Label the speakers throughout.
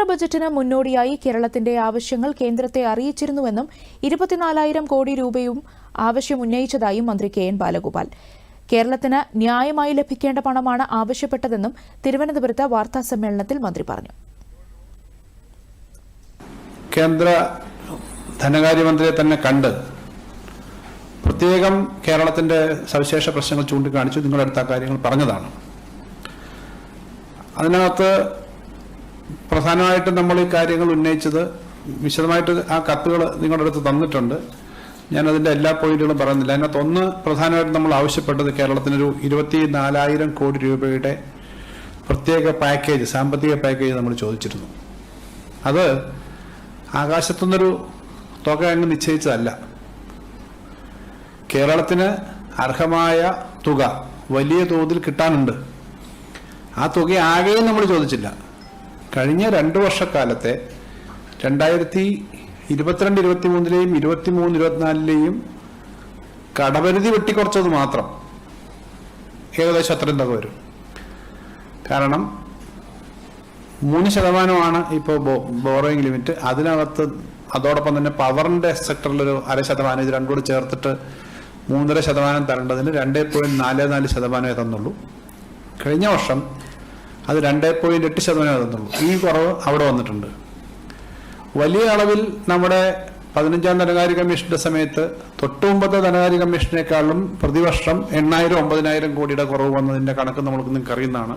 Speaker 1: കേന്ദ്ര ബജറ്റിന് മുന്നോടിയായി കേരളത്തിന്റെ ആവശ്യങ്ങൾ കേന്ദ്രത്തെ അറിയിച്ചിരുന്നുവെന്നും ഇരുപത്തിനാലായിരം കോടി രൂപയും ആവശ്യമുന്നയിച്ചതായും മന്ത്രി കെ എൻ ബാലഗോപാൽ. കേരളത്തിന് ന്യായമായി ലഭിക്കേണ്ട പണമാണ് ആവശ്യപ്പെട്ടതെന്നും തിരുവനന്തപുരത്ത് വാർത്താസമ്മേളനത്തിൽ മന്ത്രി പറഞ്ഞു.
Speaker 2: കേന്ദ്ര ധനകാര്യമന്ത്രിയെ തന്നെ കണ്ട് പ്രത്യേകം കേരളത്തിന്റെ സവിശേഷ പ്രശ്നങ്ങൾ ചൂണ്ടിക്കാണിച്ചു. നിങ്ങളുടെ അടുത്ത കാര്യങ്ങൾ പറഞ്ഞതാണ്. അതിനകത്ത് പ്രധാനമായിട്ടും നമ്മൾ ഈ കാര്യങ്ങൾ ഉന്നയിച്ചത് വിശദമായിട്ട് ആ കത്തുകൾ നിങ്ങളുടെ അടുത്ത് തന്നിട്ടുണ്ട്. ഞാൻ അതിന്റെ എല്ലാ പോയിന്റുകളും പറയുന്നില്ല. അതിനകത്ത് ഒന്ന് പ്രധാനമായിട്ടും നമ്മൾ ആവശ്യപ്പെട്ടത് കേരളത്തിനൊരു ഇരുപത്തി നാലായിരം കോടി രൂപയുടെ പ്രത്യേക പാക്കേജ് സാമ്പത്തിക പാക്കേജ് നമ്മൾ ചോദിച്ചിരുന്നു. അത് ആകാശത്തുനിന്നൊരു തുക അങ്ങ് നിശ്ചയിച്ചതല്ല. കേരളത്തിന് അർഹമായ തുക വലിയ തോതിൽ കിട്ടാനുണ്ട്. ആ തുക നമ്മൾ ചോദിച്ചില്ല. കഴിഞ്ഞ രണ്ട് വർഷക്കാലത്തെ രണ്ടായിരത്തി ഇരുപത്തിരണ്ട് ഇരുപത്തി മൂന്നിലെയും ഇരുപത്തി മൂന്ന് ഇരുപത്തിനാലിലെയും കടപരിധി വെട്ടിക്കുറച്ചത് മാത്രം ഏകദേശം അത്രയും തുക വരും. കാരണം മൂന്ന് ശതമാനമാണ് ഇപ്പോൾ ബോറോയിങ് ലിമിറ്റ് അതിനകത്ത് അതോടൊപ്പം തന്നെ പവറിന്റെ സെക്ടറിലൊരു അര ശതമാനം ഇത് രണ്ടും കൂടി ചേർത്തിട്ട് മൂന്നര ശതമാനം തരേണ്ടതിന് രണ്ടേ പോയിന്റ് നാല് നാല് ശതമാനമേ തന്നുള്ളൂ. കഴിഞ്ഞ വർഷം അത് രണ്ട് പോയിന്റ് എട്ട് ശതമാനം ഈ കുറവ് അവിടെ വന്നിട്ടുണ്ട്. വലിയ അളവിൽ നമ്മുടെ പതിനഞ്ചാം ധനകാര്യ കമ്മീഷന്റെ സമയത്ത് തൊട്ടുമുമ്പത്തെ ധനകാര്യ കമ്മീഷനേക്കാളും പ്രതിവർഷം എണ്ണായിരം ഒമ്പതിനായിരം കോടിയുടെ കുറവ് വന്നതിന്റെ കണക്ക് നമ്മൾക്ക് നിങ്ങൾക്ക് അറിയുന്നതാണ്.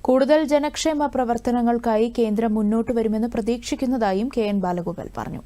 Speaker 1: കൂടുതൽ ജനക്ഷേമ പ്രവർത്തനങ്ങൾക്കായി കേന്ദ്രം മുന്നോട്ട് വരുമെന്ന് പ്രതീക്ഷിക്കുന്നതായും കെ എൻ ബാലഗോപാൽ പറഞ്ഞു.